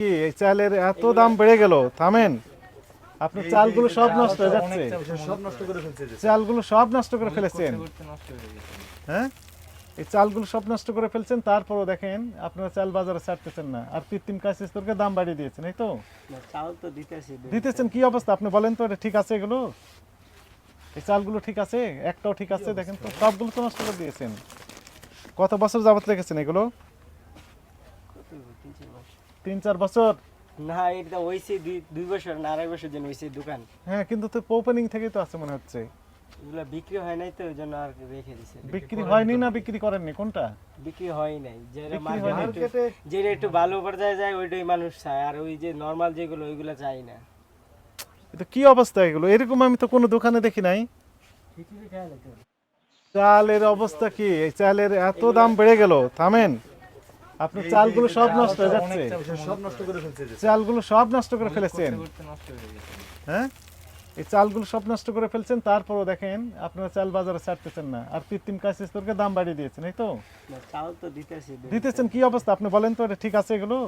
কি? এই চালের এত দাম বেড়ে গেল থামেন। আপনার চালগুলো সব নষ্ট হয়ে যাচ্ছে। সব নষ্ট করে ফেলছে চালগুলো সব নষ্ট করে ফেলেছেন। হ্যাঁ? এই চালগুলো সব নষ্ট করে ফেলছেন তারপরও দেখেন আপনারা চাল বাজারে ছাড়তেছেন না। আর কৃত্রিম কাশিস্তরকে দাম বাড়িয়ে দিয়েছেন এই তো? চাল তো দিতেছি। দিতেছেন কি অবস্থা? আপনি বলেন তো এটা ঠিক আছে এগুলো? এই চালগুলো ঠিক আছে? একটাও ঠিক আছে? দেখেন তো সবগুলো তো নষ্ট করে দিয়েছেন। কত বছর যাবত রেখেছেন এগুলো? তিন চার বছর? না এটা হইছে দুই দুই বছর না আড়াই বছর যেন হইছে দোকান। হ্যাঁ কিন্তু তো ওপেনিং থেকেই তো আছে মনে হচ্ছে। এগুলো বিক্রি হয় নাই তো আর রেখে দিছে। বিক্রি হয়নি না বিক্রি করেননি? কোনটা? বিক্রি হয় নাই। যেটা মার্কেটে যেটা একটু ভালো পর্যায়ে যায় ওইটাই মানুষ চায়। আর ওই যে নর্মাল যেগুলো ওইগুলো চাই না। এটা কি অবস্থা এগুলো? এরকম আমি তো কোনো দোকানে দেখি নাই। চালের অবস্থা কি? চালের এত দাম বেড়ে গেল। থামেন। আপনার চালগুলো সব নষ্ট হয়ে যাচ্ছে। সব নষ্ট করে ফেলছে চালগুলো সব নষ্ট করে ফেলেছেন। হ্যাঁ এই চালগুলো সব নষ্ট করে ফেলছেন তারপরও দেখেন আপনারা চাল বাজারে ছাড়তেছেন না। আর কৃত্রিম কাশিস্তরকে দাম বাড়িয়ে দিয়েছেন এই তো? চাল তো দিতেছি দিতেছেন কি অবস্থা? আপনি বলেন তো এটা ঠিক আছে এগুলো?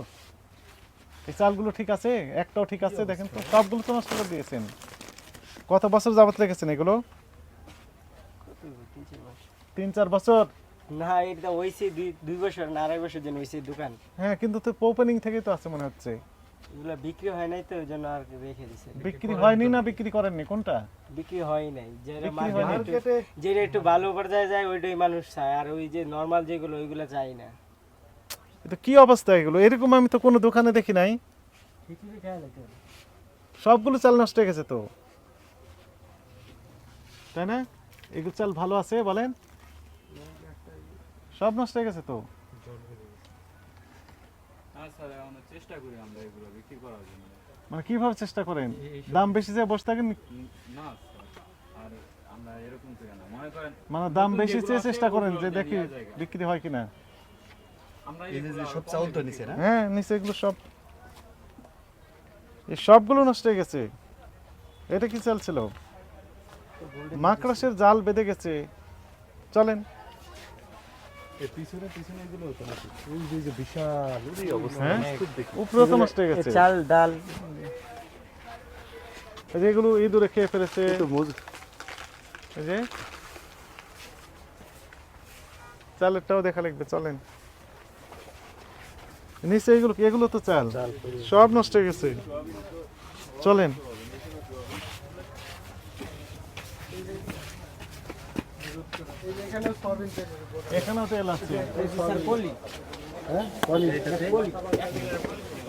এই চালগুলো ঠিক আছে? একটাও ঠিক আছে? দেখেন তো সবগুলো তো নষ্ট করে দিয়েছেন। কত বছর যাবত রেখেছেন এগুলো? তিন চার বছর? না এটা হইছে দুই দুই বছর না আড়াই বছর হইছে দোকান। হ্যাঁ কিন্তু তো ওপেনিং থেকেই তো আছে মনে হচ্ছে। এগুলো বিক্রি হয় নাই তো জন্য আর রেখে দিছে। বিক্রি হয়নি না বিক্রি করেননি? কোনটা? বিক্রি হয় নাই। মার্কেটে যেটা একটু ভালো পর্যায়ে যায় ওইটাই মানুষ চায়। আর ওই যে নর্মাল যেগুলো ওইগুলো চাই না। এটা কি অবস্থা এগুলো? এরকম আমি তো কোনো দোকানে দেখি নাই। সবগুলো চাল নষ্ট হয়ে গেছে তো। তাই না? এগুলো চাল ভালো আছে বলেন। সব নষ্ট হয়ে গেছে তো? হ্যাঁ স্যার আমরা চেষ্টা করি আমরা এগুলো বিক্রি করার জন্য। মানে কীভাবে চেষ্টা করেন? দাম বেশি যে বসে থাকেন না আর আমরা এরকম করি না। মনে করেন মানে দাম বেশি চেয়ে চেষ্টা করেন যে দেখি। বিক্রি হয় কিনা। আমরা এই যে এগুলো যে আরও সব চাউল তো বিক্রি না? হ্যাঁ নিচে এগুলো সব। এই সবগুলো নষ্ট হয়ে গেছে। এটা কি চাল ছিল? মাকড়াসের জাল বেঁধে গেছে। চলেন। পিছনে পিছনে এগুলো হতো নাকি? ওই যে যে বিশাল ওই অবস্থা হ্যাঁ? উপরে তো নষ্ট হয়ে গেছে। চাল ডাল। এই যে এগুলো ইঁদুরে খেয়ে ফেলেছে। যে। চালেরটাও দেখা লাগবে চলেন। নিচে এগুলো কি? এগুলো তো চাল। সব নষ্ট হয়ে গেছে। চলেন। এখানেও তেল আছে।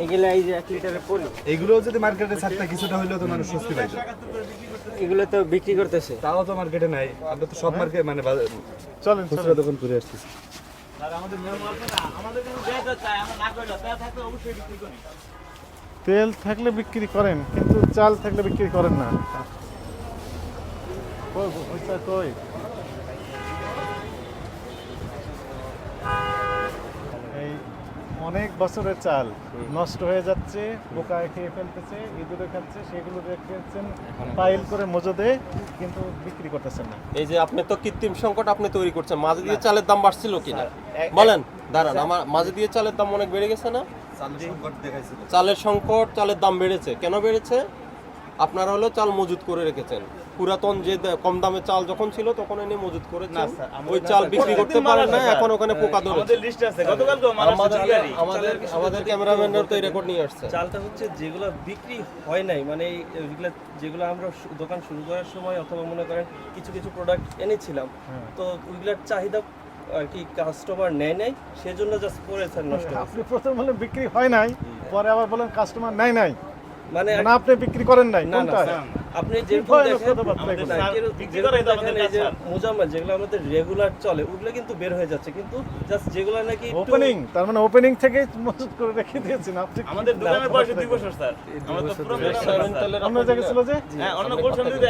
এগুলো এই যে পলি। এগুলো যদি মার্কেটে ছাড়তে কিছুটা হইলেও তো মানুষ স্বস্তি পাইতো। এগুলো তো বিক্রি করতেছে। তাও তো মার্কেটে নাই। আমরা তো সব মার্কেট মানে বাজার- চলেন খুচরা দোকান করে আসতেছি। তেল থাকলে বিক্রি করেন কিন্তু চাল থাকলে বিক্রি করেন না। কই কই? অনেক বছরের চাল নষ্ট হয়ে যাচ্ছে পোকায় খেয়ে ফেলতেছে ইঁদুরে খাচ্ছে সেগুলো রেখেছেন পাইল করে মজদে কিন্তু বিক্রি করতেছেন না। এই যে আপনি তো কৃত্রিম সংকট আপনি তৈরি করছেন মাঝে দিয়ে চালের দাম বাড়ছিল কিনা? বলেন দাঁড়ান আমার মাঝে দিয়ে চালের দাম অনেক বেড়ে গেছে না? চালের সংকট চালের দাম বেড়েছে। কেন বেড়েছে? আপনারা হলো চাল মজুত করে রেখেছেন। পুরাতন যে কম দামে চাল যখন ছিল তখন এনে মজুত করেছেন। ওই চাল বিক্রি করতে পারেন না এখন ওখানে পোকা ধরেছে। আমাদের লিস্ট আছে গতকাল তো আমাদের আমাদের ক্যামেরাম্যানরা তো এই রেকর্ড নিয়ে আসছে। চালটা হচ্ছে যেগুলো বিক্রি হয় নাই মানে এই ওইগুলা যেগুলো আমরা দোকান শুরু করার সময় অথবা মনে করেন কিছু কিছু প্রোডাক্ট এনেছিলাম তো ওইগুলোর চাহিদা আর কি কাস্টমার নেয় নাই সেজন্য জাস্ট করেছে নষ্ট আপনি প্রথম বলেন বিক্রি হয় নাই পরে আবার বলেন কাস্টমার নাই নাই। মানে আপনি বিক্রি করেন নাই না না আপনি যেরকম দেখেন এই যে মোজাম্মেল যেগুলো আমাদের রেগুলার চলে ওগুলো কিন্তু বের হয়ে যাচ্ছে। কিন্তু জাস্ট যেগুলো নাকি ওপেনিং তার মানে ওপেনিং থেকে মজুত করে রেখে দিয়েছেন আপনি আমাদের দোকানের বয়স দুই বছর স্যার। আমরা তো পুরো অন্য জায়গায় ছিল যে? হ্যাঁ অন্য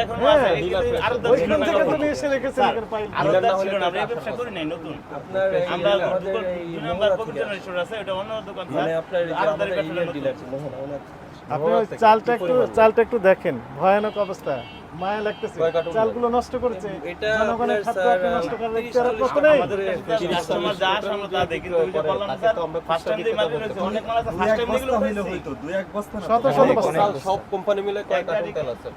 এখন হ্যাঁ, আছে। আরও থেকে তো নিয়ে এসে রেখেছেন এখানে পাইল আরও ছিল না আমরা ব্যবসা করি নাই নতুন। আপনার আমরা আমাদের নাম্বার আছে ওটা অন্য দোকান মানে আপনার আরও। ডিলার মোহনা চালটা একটু চালটা একটু দেখেন ভয়ানক অবস্থা। মায়া লাগতেছে। চালগুলো নষ্ট করেছে। জনগণের খাদ্য নষ্ট করার তিরিশ ইচ্ছা প্রশ্ন নেই। কাস্টমার যা আসে আমরা তা দেখি কিন্তু ওই বললাম স্যার ফার্স্ট টাইম যে মাল অনেক মাল আছে ফার্স্ট টাইম এগুলো হইতো। শত শত বস্তা সব কোম্পানি মিলে কয় কার্টুন তেল আছে